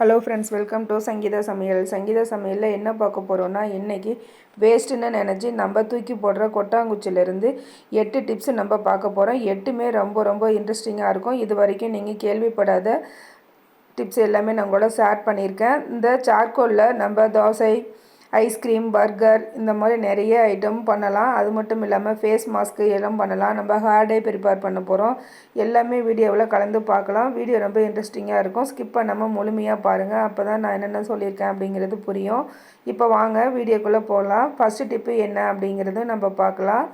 Hello friends welcome to Sangeetha சமையல் சங்கீதா சமையலில் என்ன பார்க்க போகிறோன்னா இன்றைக்கி வேஸ்ட்டுன்னு நினச்சி நம்ம தூக்கி போடுற கொட்டாங்குச்சிலேருந்து எட்டு டிப்ஸ் நம்ம பார்க்க போகிறோம் எட்டுமே ரொம்ப ரொம்ப இன்ட்ரெஸ்டிங்காக இருக்கும். இது வரைக்கும் நீங்கள் கேள்விப்படாத டிப்ஸ் எல்லாமே நான் கூட ஷேர் பண்ணியிருக்கேன். இந்த சார்கோலில் நம்ம தோசை ஐஸ்கிரீம் பர்கர் இந்த மாதிரி நிறைய ஐட்டம் பண்ணலாம். அது மட்டும் இல்லாமல் ஃபேஸ் மாஸ்க்கு எல்லாம் பண்ணலாம். நம்ம ஹேர் டே ப்ரிப்பேர் பண்ண போகிறோம் எல்லாமே வீடியோவில் கலந்து பார்க்கலாம். வீடியோ ரொம்ப இன்ட்ரெஸ்டிங்காக இருக்கும். ஸ்கிப் பண்ணாமல் முழுமையாக பாருங்கள் அப்போ தான் நான் என்னென்ன சொல்லியிருக்கேன் அப்படிங்கிறது புரியும். இப்போ வாங்க வீடியோக்குள்ளே போகலாம் ஃபஸ்ட்டு டிப்பு என்ன அப்படிங்கிறது நம்ம பார்க்கலாம்.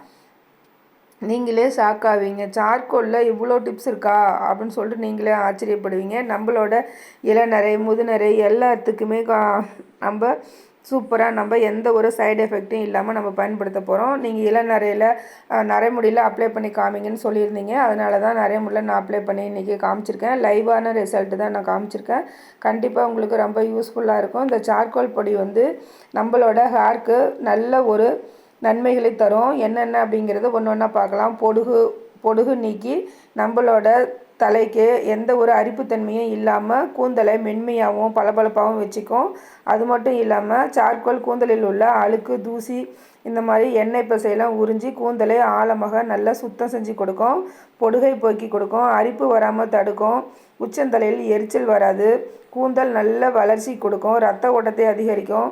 நீங்களே ஷாக் ஆவீங்க. சார்கோலில் இவ்வளோ டிப்ஸ் இருக்கா? அப்படின்னு சொல்லிட்டு நீங்களே ஆச்சரியப்படுவீங்க. நம்மளோட இளநரை முதுநரை எல்லாத்துக்குமே நம்ம சூப்பராக நம்ம எந்த ஒரு சைடு எஃபெக்ட்டும் இல்லாமல் நம்ம பயன்படுத்த போகிறோம் நீங்கள் இளநரையில் நரைமுடியில் அப்ளை பண்ணி காமிங்கன்னு சொல்லியிருந்தீங்க. அதனால தான் நரைமுடியில் நான் அப்ளை பண்ணி இன்றைக்கி காமிச்சிருக்கேன். லைவான ரிசல்ட்டு தான் நான் காமிச்சிருக்கேன். கண்டிப்பாக உங்களுக்கு ரொம்ப யூஸ்ஃபுல்லாக இருக்கும். இந்த சார்கோல் பொடி வந்து நம்மளோட ஹேர்க்கு நல்ல ஒரு நன்மைகளை தரும். என்னென்ன அப்படிங்கிறது ஒன்று ஒன்றா பார்க்கலாம். பொடுகு பொடுகு நீக்கி நம்மளோட தலைக்கு எந்த ஒரு அரிப்புத்தன்மையும் இல்லாமல் கூந்தலை மென்மையாகவும் பளபளப்பாகவும் வச்சுக்கும். அது மட்டும் இல்லாமல் சார்கோல் கூந்தலில் உள்ள அழுக்கு தூசி இந்த மாதிரி எண்ணெய் பசையெல்லாம் உறிஞ்சி கூந்தலை ஆழமாக நல்லா சுத்தம் செஞ்சு கொடுக்கும். பொடுகை போக்கி கொடுக்கும். அரிப்பு வராமல் தடுக்கும். உச்சந்தலையில் எரிச்சல் வராது. கூந்தல் நல்ல வளர்ச்சி கொடுக்கும். ரத்த ஓட்டத்தை அதிகரிக்கும்.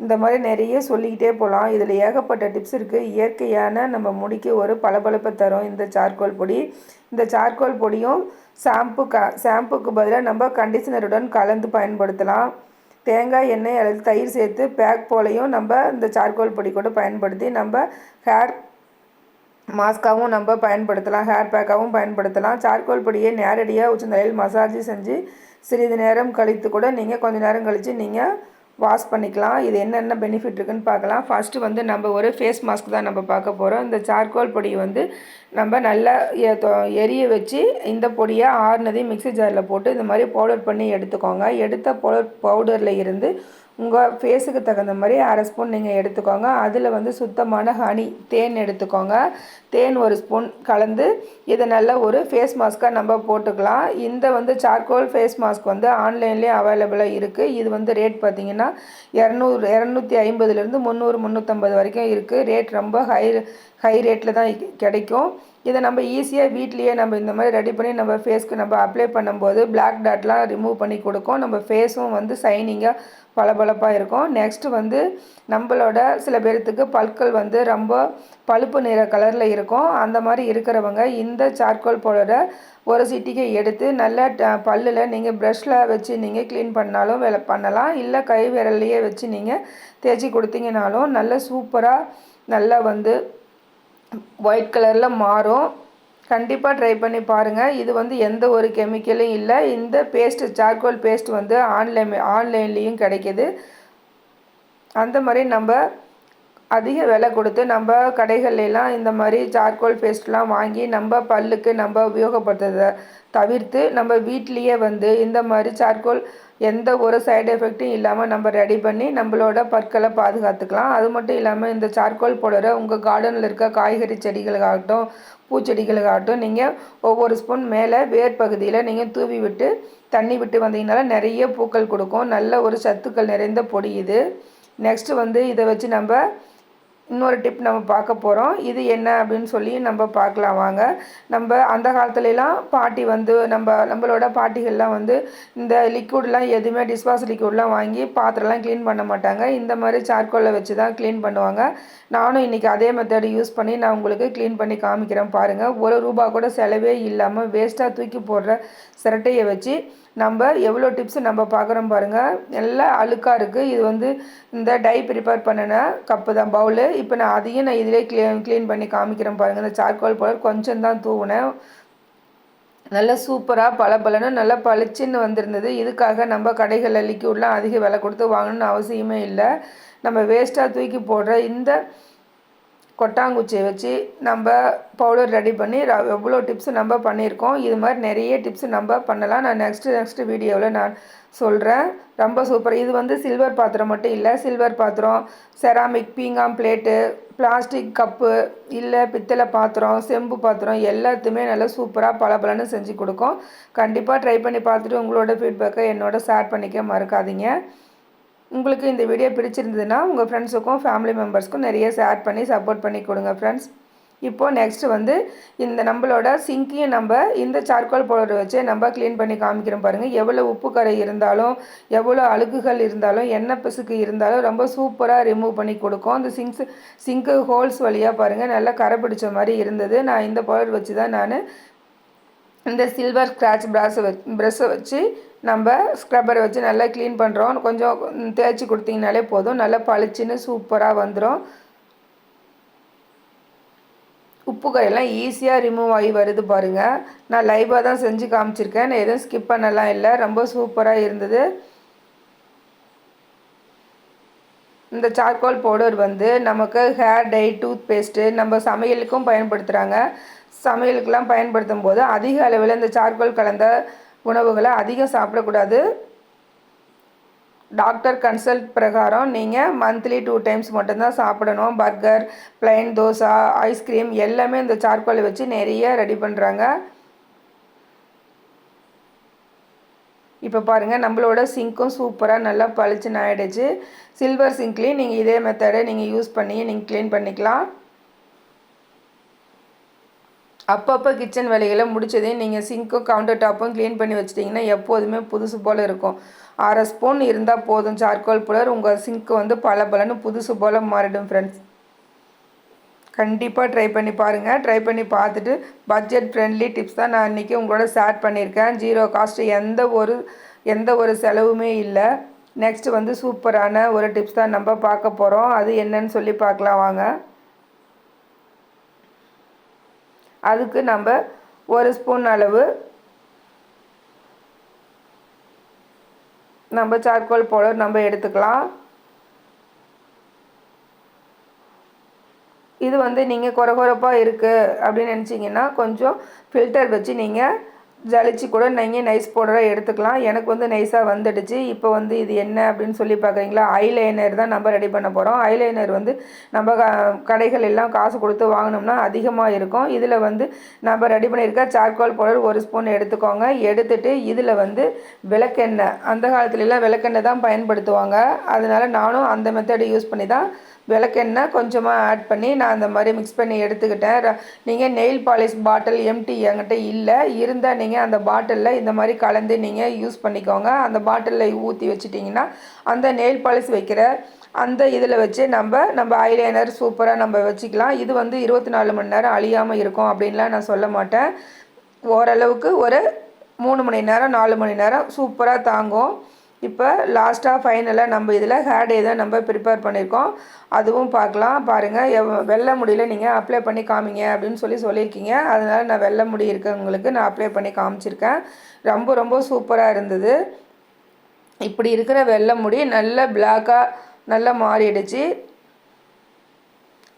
இந்த மாதிரி நிறைய சொல்லிக்கிட்டே போகலாம் இதில் ஏகப்பட்ட டிப்ஸ் இருக்குது இயற்கையான நம்ம முடிக்கு ஒரு பளபளப்பை தரும் இந்த சார்கோல் பொடி. இந்த சார்கோல் பொடியும் ஷாம்பு க ஷாம்புக்கு பதிலாக நம்ம கண்டிஷனருடன் கலந்து பயன்படுத்தலாம். தேங்காய் எண்ணெய் அல்லது தயிர் சேர்த்து பேக் போலையும் நம்ம இந்த சார்கோல் பொடி கூட பயன்படுத்தி நம்ம ஹேர் மாஸ்காகவும் நம்ம பயன்படுத்தலாம். ஹேர் பேக்காகவும் பயன்படுத்தலாம். சார்கோல் பொடியை நேரடியாக உச்சந்தலையில் மசாஜ் செஞ்சு சிறிது நேரம் கழித்து கூட நீங்கள் கொஞ்சம் நேரம் கழித்து நீங்கள் வாஷ் பண்ணிக்கலாம். இது என்னென்ன பெனிஃபிட் இருக்குன்னு பார்க்கலாம். ஃபஸ்ட்டு வந்து நம்ம ஒரு ஃபேஸ் மாஸ்க் தான் நம்ம பார்க்க போகிறோம் இந்த சார்கோல் பொடி வந்து நம்ம நல்லா எரிய வச்சு இந்த பொடியை ஆறுனதையும் மிக்சி ஜாரில் போட்டு இந்த மாதிரி பவுடர் பண்ணி எடுத்துக்கோங்க. எடுத்த பவுடர் பவுடரில் இருந்து உங்கள் ஃபேஸுக்கு தகுந்த மாதிரி அரை ஸ்பூன் நீங்கள் எடுத்துக்கோங்க. அதில் வந்து சுத்தமான ஹனி தேன் எடுத்துக்கோங்க. தேன் ஒரு ஸ்பூன் கலந்து இதை நல்ல ஒரு ஃபேஸ் மாஸ்க்காக நம்ம போட்டுக்கலாம். இந்த வந்து சார்கோல் ஃபேஸ் மாஸ்க் வந்து ஆன்லைன்லேயே அவைலபிளாக இருக்குது இது வந்து ரேட் பார்த்திங்கன்னா இரநூறு இரநூத்தி ஐம்பதுலேருந்து முந்நூறு முந்நூற்றம்பது வரைக்கும் இருக்குது ரேட் ரொம்ப ஹை ஹை ரேட்டில் தான் கிடைக்கும். இதை நம்ம ஈஸியாக வீட்லேயே நம்ம இந்த மாதிரி ரெடி பண்ணி நம்ம ஃபேஸ்க்கு நம்ம அப்ளை பண்ணும்போது பிளாக் டாட்லாம் ரிமூவ் பண்ணி கொடுக்கும். நம்ம ஃபேஸும் வந்து சைனிங்காக பளபளப்பாக இருக்கும். நெக்ஸ்ட்டு வந்து நம்மளோட சில பேர்த்துக்கு பல்கள் வந்து ரொம்ப பழுப்பு நிற கலரில் இருக்கும். அந்த மாதிரி இருக்கிறவங்க இந்த சார்கோல் பவுடரை ஒரு சிட்டிக்கை எடுத்து நல்ல பல்லில் நீங்கள் ப்ரஷில் வச்சு நீங்கள் க்ளீன் பண்ணாலும் வேலை பண்ணலாம். இல்லை கை விரல்லையே வச்சு நீங்கள் தேய்ச்சி கொடுத்தீங்கனாலும் நல்ல சூப்பராக நல்லா வந்து ஒயிட் கலரில் மாறும். கண்டிப்பாக ட்ரை பண்ணி பாருங்கள் இது வந்து எந்த ஒரு கெமிக்கலும் இல்லை. இந்த பேஸ்ட்டு சார்கோல் பேஸ்ட் வந்து ஆன்லைன் ஆன்லைன்லேயும் கிடைக்கிது. அந்த மாதிரி நம்ம அதிக விலை கொடுத்து நம்ம கடைகள்லாம் இந்த மாதிரி சார்கோல் பேஸ்ட்லாம் வாங்கி நம்ம பல்லுக்கு நம்ம உபயோகப்படுத்துறதை தவிர்த்து நம்ம வீட்லேயே வந்து இந்த மாதிரி சார்கோல் எந்த ஒரு சைடு எஃபெக்ட்டும் இல்லாமல் நம்ம ரெடி பண்ணி நம்மளோட பற்களை பாதுகாத்துக்கலாம். அது மட்டும் இல்லாமல் இந்த சார்கோல் பவுடரை உங்கள் கார்டனில் இருக்க காய்கறி செடிகளுக்காகட்டும் பூச்செடிகளுக்காகட்டும் நீங்கள் ஒவ்வொரு ஸ்பூன் மேலே வேர் பகுதியில் நீங்கள் தூவி விட்டு தண்ணி விட்டு வந்தீங்கனால நிறைய பூக்கள் கொடுக்கும். நல்ல ஒரு சத்துக்கள் நிறைந்த பொடி இது. நெக்ஸ்ட்டு வந்து இதை வச்சு நம்ம இன்னொரு டிப் நம்ம பார்க்க போகிறோம் இது என்ன அப்படின்னு சொல்லி நம்ம பார்க்கலாம். வாங்க. நம்ம அந்த காலத்துலலாம் பாட்டி வந்து நம்ம நம்மளோட பாட்டிகள்லாம் வந்து இந்த லிக்விட்லாம் எதுவுமே டிஷ்வாஷ் லிக்விட்லாம் வாங்கி பாத்திரம்லாம் க்ளீன் பண்ண மாட்டாங்க. இந்த மாதிரி சார்கோலில் வச்சு தான் க்ளீன் பண்ணுவாங்க. நானும் இன்றைக்கி அதே மெத்தட் யூஸ் பண்ணி நான் உங்களுக்கு க்ளீன் பண்ணி காமிக்கிறேன் பாருங்கள் ஒரு ரூபா கூட செலவே இல்லாமல் வேஸ்ட்டாக தூக்கி போடுற சிரட்டையை வச்சு நம்ம எவ்வளோ டிப்ஸ் நம்ம பார்க்குறோம் பாருங்கள் எல்லாம் அழுக்காக இருக்குது இது வந்து இந்த டை ப்ரிப்பேர் பண்ணின கப்பு தான் பவுலு இப்போ நான் அதையும் நான் இதிலே க்ளீன் க்ளீன் பண்ணி காமிக்கிறேன் பாருங்கள் இந்த சார்கோல் பவுடர் கொஞ்சம் தான் தூவினேன். நல்லா சூப்பராக பல பலனும் நல்லா பளிச்சுன்னு வந்திருந்தது. இதுக்காக நம்ம கடைகளில் லிக்யூட்லாம் அதிக விலை கொடுத்து வாங்கணும்னு அவசியமே இல்லை. நம்ம வேஸ்ட்டாக தூக்கி போடுற இந்த கொட்டாங்குச்சியை வச்சு நம்ம பவுடர் ரெடி பண்ணி எவ்வளோ டிப்ஸ் நம்ம பண்ணியிருக்கோம் இது மாதிரி நிறைய டிப்ஸ் நம்ம பண்ணலாம். நான் நெக்ஸ்ட்டு நெக்ஸ்ட்டு வீடியோவில் நான் சொல்கிறேன் ரொம்ப சூப்பர் இது வந்து சில்வர் பாத்திரம் மட்டும் இல்லை சில்வர் பாத்திரம் செராமிக் பீங்காம் பிளேட்டு பிளாஸ்டிக் கப்பு இல்லை பித்தளை பாத்திரம் செம்பு பாத்திரம் எல்லாத்தையுமே நல்லா சூப்பராக பளபளன்னு செஞ்சு கொடுக்கும். கண்டிப்பாக ட்ரை பண்ணி பார்த்துட்டு உங்களோட ஃபீட்பேக்கை என்னோட ஷேர் பண்ணிக்க மறக்காதீங்க. உங்களுக்கு இந்த வீடியோ பிடிச்சிருந்ததுன்னா உங்கள் ஃப்ரெண்ட்ஸுக்கும் ஃபேமிலி மெம்பர்ஸ்க்கும் நிறைய ஷேர் பண்ணி சப்போர்ட் பண்ணி கொடுங்க ஃப்ரெண்ட்ஸ் இப்போது நெக்ஸ்ட்டு வந்து இந்த நம்மளோட சிங்கையும் நம்ம இந்த சார்கோல் பவுடர் வச்சு நம்ம க்ளீன் பண்ணி காமிக்கிறோம் பாருங்கள் எவ்வளோ உப்பு கரை இருந்தாலும் எவ்வளோ அழுகுகள் இருந்தாலும் எண்ணெய் பிசுக்கு இருந்தாலும் ரொம்ப சூப்பராக ரிமூவ் பண்ணி கொடுக்கும். அந்த சிங்க்ஸ் சிங்க்கு ஹோல்ஸ் வழியாக பாருங்கள் நல்லா கரை பிடிச்ச மாதிரி இருந்தது. நான் இந்த பவுடர் வச்சு தான் நான் இந்த சில்வர் ஸ்க்ராட்ச் ப்ராஸை வச்சு ப்ரெஷ்ஷை வச்சு நம்ம ஸ்க்ரப்பரை வச்சு நல்லா க்ளீன் பண்ணுறோம் கொஞ்சம் தேய்ச்சி கொடுத்தீங்கனாலே போதும். நல்லா பளிச்சுன்னு சூப்பராக வந்துடும் உப்பு கரையெல்லாம் ஈஸியாக ரிமூவ் ஆகி வருது பாருங்கள் நான் லைவாக தான் செஞ்சு காமிச்சிருக்கேன். நான் எதுவும் ஸ்கிப் பண்ணலாம் இல்லை. ரொம்ப சூப்பராக இருந்தது. இந்த சார்கோல் பவுடர் வந்து நமக்கு ஹேர் டை டூத் பேஸ்ட்டு நம்ம சமையலுக்கும் பயன்படுத்துகிறாங்க சமையலுக்கெல்லாம் பயன்படுத்தும் போது அதிக அளவில் இந்த சார்கோல் கலந்த உணவுகளை அதிகம் சாப்பிடக்கூடாது. டாக்டர் கன்சல்ட் பிரகாரம் நீங்கள் மந்த்லி டூ டைம்ஸ் மட்டும்தான் சாப்பிடணும். பர்கர் பிளைன் தோசை ஐஸ்கிரீம் எல்லாமே இந்த சார்கோலை வச்சு நிறைய ரெடி பண்ணுறாங்க இப்போ பாருங்கள் நம்மளோட சிங்க்கும் சூப்பராக நல்லா பளிச்சுன்னு ஆகிடுச்சு சில்வர் சிங்க்லேயும் நீங்கள் இதே மெத்தடை நீங்கள் யூஸ் பண்ணி நீங்கள் க்ளீன் பண்ணிக்கலாம். அப்பப்போ கிச்சன் வேலைகளை முடிச்சதையும் நீங்கள் சிங்க்கும் கவுண்டர் டாப்பும் க்ளீன் பண்ணி வச்சிட்டிங்கன்னா எப்போதுமே புதுசு போல் இருக்கும். அரை ஸ்பூன் இருந்தால் போதும் சார்கோல் புலர் உங்கள் சிங்க்கு வந்து பல பலன்னு புதுசு போல் மாறிடும் ஃப்ரெண்ட்ஸ் கண்டிப்பாக ட்ரை பண்ணி பாருங்கள் ட்ரை பண்ணி பார்த்துட்டு பட்ஜெட் ஃப்ரெண்ட்லி டிப்ஸ் தான் நான் இன்றைக்கி உங்களோட ஷேர் பண்ணியிருக்கேன். ஜீரோ காஸ்ட் எந்த ஒரு எந்த ஒரு செலவுமே இல்லை. நெக்ஸ்ட்டு வந்து சூப்பரான ஒரு டிப்ஸ் தான் நம்ம பார்க்க போகிறோம் அது என்னன்னு சொல்லி பார்க்கலாம் வாங்க. அதுக்கு நம்ம ஒரு ஸ்பூன் அளவு நம்ம சார்கோல் பவுடர் நம்ம எடுத்துக்கலாம். இது வந்து நீங்கள் குறை குறைப்பாக இருக்குது அப்படின்னு நினச்சிங்கன்னா கொஞ்சம் ஃபில்டர் வச்சு நீங்கள் ஜலிச்சு கூட நீங்கள் நைஸ் பவுடராக எடுத்துக்கலாம். எனக்கு வந்து நைஸாக வந்துடுச்சு. இப்போ வந்து இது என்ன அப்படின்னு சொல்லி பார்க்குறீங்களா? ஐலைனர் தான் நம்ம ரெடி பண்ண போகிறோம் ஐலைனர் வந்து நம்ம கடைகள் எல்லாம் காசு கொடுத்து வாங்கினோம்னா அதிகமாக இருக்கும். இதில் வந்து நம்ம ரெடி பண்ணியிருக்க சார்கோல் பவுடர் ஒரு ஸ்பூன் எடுத்துக்கோங்க. எடுத்துட்டு இதில் வந்து விளக்கெண்ணெய். அந்த காலத்துலலாம் விளக்கெண்ணெய் தான் பயன்படுத்துவாங்க. அதனால் நானும் அந்த மெத்தடை யூஸ் பண்ணி தான் விளக்கெண்ணெய் கொஞ்சமாக ஆட் பண்ணி நான் அந்த மாதிரி மிக்ஸ் பண்ணி எடுத்துக்கிட்டேன். நீங்கள் நெயில் பாலிஷ் பாட்டில் எம்டி என்கிட்ட இல்லை. இருந்தால் நீங்கள் அந்த பாட்டிலில் இந்த மாதிரி கலந்து நீங்கள் யூஸ் பண்ணிக்கோங்க. அந்த பாட்டிலில் ஊற்றி வச்சுட்டிங்கன்னா அந்த நெயில் பாலிஷ் வைக்கிற அந்த இதில் வச்சு நம்ம நம்ம ஐலைனர் சூப்பராக நம்ம வச்சுக்கலாம். இது வந்து இருபத்தி நாலு மணி நேரம் அழியாமல் இருக்கும் அப்படின்லாம் நான் சொல்ல மாட்டேன். ஓரளவுக்கு ஒரு மூணு மணி நேரம் நாலு மணி நேரம் சூப்பராக தாங்கும். இப்போ லாஸ்ட்டாக ஃபைனலாக நம்ம இதில் ஹேர் டே தான் நம்ம ப்ரிப்பேர் பண்ணியிருக்கோம். அதுவும் பார்க்கலாம். பாருங்கள் எவ் வெள்ளை முடியில் நீங்கள் அப்ளை பண்ணி காமிங்க அப்படின்னு சொல்லி சொல்லியிருக்கீங்க. அதனால் நான் வெள்ளை முடி இருக்கவங்களுக்கு நான் அப்ளை பண்ணி காமிச்சிருக்கேன். ரொம்ப ரொம்ப சூப்பராக இருந்தது. இப்படி இருக்கிற வெள்ளை முடி நல்ல பிளாக்காக நல்லா மாறிடுச்சு.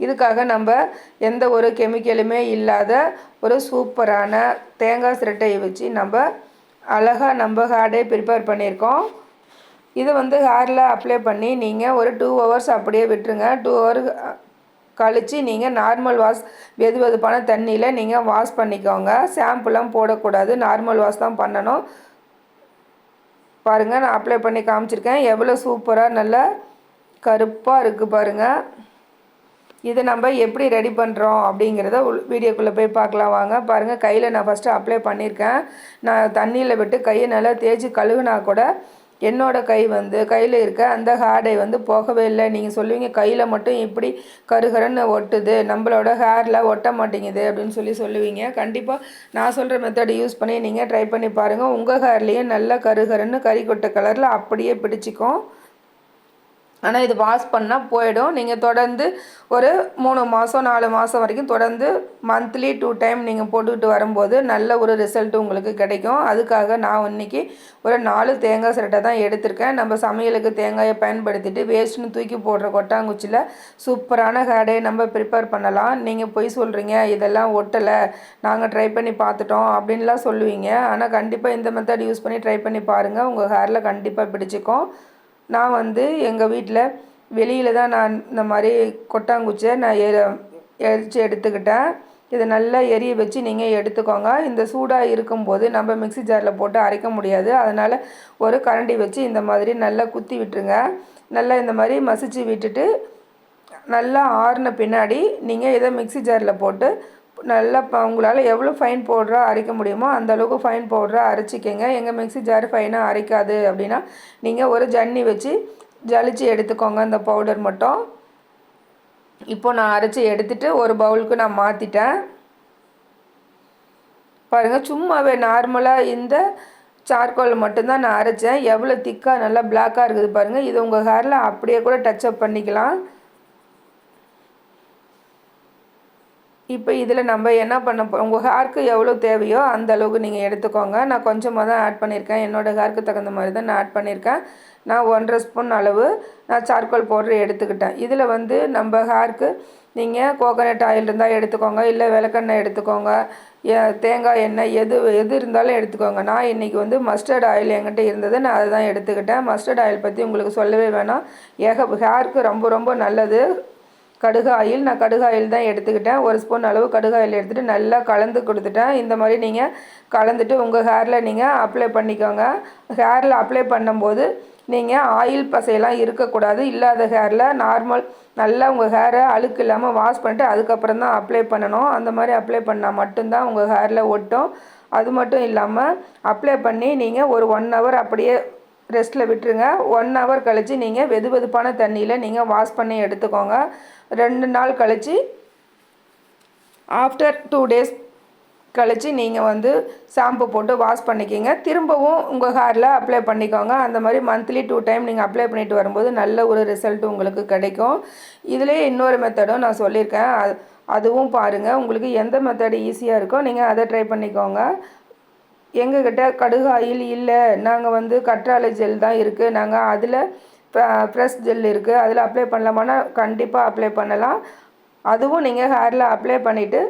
இதுக்காக நம்ம எந்த ஒரு கெமிக்கலுமே இல்லாத ஒரு சூப்பரான தேங்காய் சிரட்டையை வச்சு நம்ம அழகாக நம்ம ஹேர்டே ப்ரிப்பேர் பண்ணியிருக்கோம். இதை வந்து ஹேரில் அப்ளை பண்ணி நீங்கள் ஒரு டூ ஹவர்ஸ் அப்படியே விட்டுருங்க. டூ ஹவர் கழித்து நீங்கள் நார்மல் வாஷ் வெது வெதுப்பான தண்ணியில் நீங்கள் வாஷ் பண்ணிக்கோங்க. ஷாம்புலாம் போடக்கூடாது. நார்மல் வாஷ் தான் பண்ணணும். பாருங்கள் நான் அப்ளை பண்ணி காமிச்சிருக்கேன். எவ்வளோ சூப்பராக நல்லா கருப்பாக இருக்குது பாருங்கள் இதை நம்ம எப்படி ரெடி பண்ணுறோம் அப்படிங்கிறத வீடியோக்குள்ளே போய் பார்க்கலாம் வாங்க. பாருங்கள் கையில் நான் ஃபஸ்ட்டு அப்ளை பண்ணியிருக்கேன் நான் தண்ணியில் விட்டு கையை நல்லா தேய்ச்சி கழுவுனா கூட என்னோடய கை வந்து கையில் இருக்க அந்த ஹேடை வந்து போகவே இல்லை. நீங்கள் சொல்லுவீங்க கையில் மட்டும் இப்படி கருகரன்னு ஒட்டுது நம்மளோட ஹேரில் ஒட்ட மாட்டேங்குது அப்படின்னு சொல்லி சொல்லுவீங்க. கண்டிப்பாக நான் சொல்கிற மெத்தட் யூஸ் பண்ணி நீங்கள் ட்ரை பண்ணி பாருங்கள் உங்கள் ஹேர்லேயும் நல்லா கருகரன்னு கறி கொட்ட கலரில் அப்படியே பிடிச்சிக்கும். ஆனால் இது வாஷ் பண்ணால் போயிடும். நீங்கள் தொடர்ந்து ஒரு மூணு மாதம் நாலு மாதம் வரைக்கும் தொடர்ந்து மந்த்லி டூ டைம் நீங்கள் போட்டுக்கிட்டு வரும்போது நல்ல ஒரு ரிசல்ட் உங்களுக்கு கிடைக்கும். அதுக்காக நான் இன்றைக்கி ஒரு நாலு தேங்காய் சிரட்டை தான் எடுத்திருக்கேன். நம்ம சமையலுக்கு தேங்காயை பயன்படுத்திட்டு வேஸ்ட்டுன்னு தூக்கி போடுற கொட்டாங்குச்சியில் சூப்பரான ஹேடே நம்ம ப்ரிப்பேர் பண்ணலாம். நீங்கள் பொய் சொல்கிறீங்க இதெல்லாம் ஒட்டலை நாங்கள் ட்ரை பண்ணி பார்த்துட்டோம் அப்படின்லாம் சொல்லுவீங்க. ஆனால் கண்டிப்பாக இந்த மெத்தட் யூஸ் பண்ணி ட்ரை பண்ணி பாருங்கள் உங்கள் ஹேரில் கண்டிப்பாக பிடிச்சிக்கும். நான் வந்து எங்கள் வீட்டில் வெளியில் தான் நான் இந்த மாதிரி கொட்டாங்குச்சியை நான் எ எரித்து எடுத்துக்கிட்டேன். இதை நல்லா எரிய வச்சு நீங்கள் எடுத்துக்கோங்க. இந்த சூடாக இருக்கும்போது நம்ம மிக்சி ஜாரில் போட்டு அரைக்க முடியாது. அதனால் ஒரு கரண்டி வச்சு இந்த மாதிரி நல்லா குத்தி விட்டுருங்க. நல்லா இந்த மாதிரி மசிச்சு விட்டுட்டு நல்லா ஆறின பின்னாடி நீங்கள் இதை மிக்சி ஜாரில் போட்டு நல்லா உங்களால் எவ்வளோ ஃபைன் பவுடராக அரைக்க முடியுமோ அந்தளவுக்கு ஃபைன் பவுடராக அரைச்சிக்கங்க. எங்கள் மிக்சி ஜார் ஃபைனாக அரைக்காது அப்படின்னா நீங்கள் ஒரு ஜன்னி வச்சு ஜலிச்சு எடுத்துக்கோங்க அந்த பவுடர் மட்டும். இப்போ நான் அரைச்சி எடுத்துகிட்டு ஒரு பவுலுக்கு நான் மாற்றிட்டேன் பாருங்கள் சும்மாவே நார்மலாக இந்த சார்கோல் மட்டும்தான் நான் அரைச்சேன். எவ்வளோ திக்காக நல்லா பிளாக்காக இருக்குது பாருங்கள் இது உங்கள் ஹேரில் அப்படியே கூட டச்சப் பண்ணிக்கலாம். இப்போ இதில் நம்ம என்ன பண்ண போ உங்கள் ஹேர்க்கு எவ்வளோ தேவையோ அந்த அளவுக்கு நீங்கள் எடுத்துக்கோங்க. நான் கொஞ்சமாக தான் ஆட் பண்ணியிருக்கேன் என்னோடய ஹேர்க்கு தகுந்த மாதிரி தான் நான் ஆட் பண்ணியிருக்கேன் நான் ஒன்றரை ஸ்பூன் அளவு நான் சார்கோல் பவுடர் எடுத்துக்கிட்டேன். இதில் வந்து நம்ம ஹேர்க்கு நீங்கள் கோகனட் ஆயில் இருந்தால் எடுத்துக்கோங்க. இல்லை விளக்கெண்ணெய் எடுத்துக்கோங்க. தேங்காய் எண்ணெய் எது எது இருந்தாலும் எடுத்துக்கோங்க. நான் இன்றைக்கி வந்து மஸ்டர்ட் ஆயில் என்கிட்ட இருந்தது. நான் அதை தான் எடுத்துக்கிட்டேன். மஸ்டர்ட் ஆயில் பற்றி உங்களுக்கு சொல்லவே வேணாம். ஏக ஹேர்க்கு ரொம்ப ரொம்ப நல்லது. கடுகு ஆயில் நான் கடுகு ஆயில் தான் எடுத்துக்கிட்டேன். ஒரு ஸ்பூன் அளவு கடுகு ஆயில் எடுத்துகிட்டு நல்லா கலந்து கொடுத்துட்டேன். இந்த மாதிரி நீங்கள் கலந்துட்டு உங்கள் ஹேரில் நீங்கள் அப்ளை பண்ணிக்கோங்க. ஹேரில் அப்ளை பண்ணும்போது நீங்கள் ஆயில் பசையெல்லாம் இருக்கக்கூடாது. இல்லாத ஹேரில் நார்மல் நல்லா உங்கள் ஹேரை அழுக்கு இல்லாமல் வாஷ் பண்ணிட்டு அதுக்கப்புறம் தான் அப்ளை பண்ணணும். அந்த மாதிரி அப்ளை பண்ணால் மட்டும்தான் உங்கள் ஹேரில் ஒட்டும். அது மட்டும் இல்லாமல் அப்ளை பண்ணி நீங்கள் ஒரு ஒன் ஹவர் அப்படியே ரெஸ்ட்டில் விட்டுருங்க. ஒன் ஹவர் கழித்து நீங்கள் வெது வெதுப்பான தண்ணியில் நீங்கள் வாஷ் பண்ணி எடுத்துக்கோங்க. ரெண்டு நாள் கழித்து ஆஃப்டர் டூ டேஸ் கழித்து நீங்கள் வந்து ஷாம்பு போட்டு வாஷ் பண்ணிக்கிங்க. திரும்பவும் உங்கள் ஹேரில் அப்ளை பண்ணிக்கோங்க. அந்த மாதிரி மந்த்லி டூ டைம் நீங்கள் அப்ளை பண்ணிட்டு வரும்போது நல்ல ஒரு ரிசல்ட் உங்களுக்கு கிடைக்கும். இதுலேயே இன்னொரு மெத்தடும் நான் சொல்லியிருக்கேன். அது அதுவும் பாருங்கள் உங்களுக்கு எந்த மெத்தடு ஈஸியாக இருக்கோ நீங்கள் அதை ட்ரை பண்ணிக்கோங்க. எங்ககிட்ட கடுகு ஆயில் இல்லை. நாங்கள் வந்து கற்றாழை ஜெல் தான் இருக்குது நாங்கள் அதில் ஃப்ரெஷ் ஜெல் இருக்குது அதில் அப்ளை பண்ணலாமான்னா கண்டிப்பாக அப்ளை பண்ணலாம். அதுவும் நீங்கள் ஹேரில் அப்ளை பண்ணிவிட்டு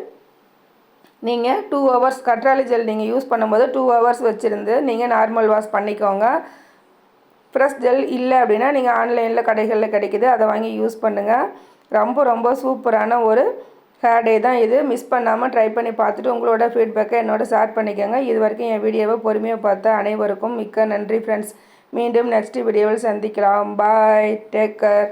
நீங்கள் டூ ஹவர்ஸ் கற்றாழை ஜெல் நீங்கள் யூஸ் பண்ணும்போது டூ ஹவர்ஸ் வச்சுருந்து நீங்கள் நார்மல் வாஷ் பண்ணிக்கோங்க. ஃப்ரெஷ் ஜெல் இல்லை அப்படின்னா நீங்கள் ஆன்லைனில் கடைகளில் கிடைக்கிது. அதை வாங்கி யூஸ் பண்ணுங்கள் ரொம்ப ரொம்ப சூப்பரான ஒரு ஹேர் டே தான் இது. மிஸ் பண்ணாமல் ட்ரை பண்ணி பார்த்துட்டு உங்களோட ஃபீட்பேக்கை என்னோட ஷேர் பண்ணிக்கோங்க. இது வரைக்கும் என் வீடியோவை பொறுமையாக பார்த்த அனைவருக்கும் மிக்க நன்றி ஃப்ரெண்ட்ஸ் மீண்டும் நெக்ஸ்ட் வீடியோவில் சந்திக்கலாம். Bye take care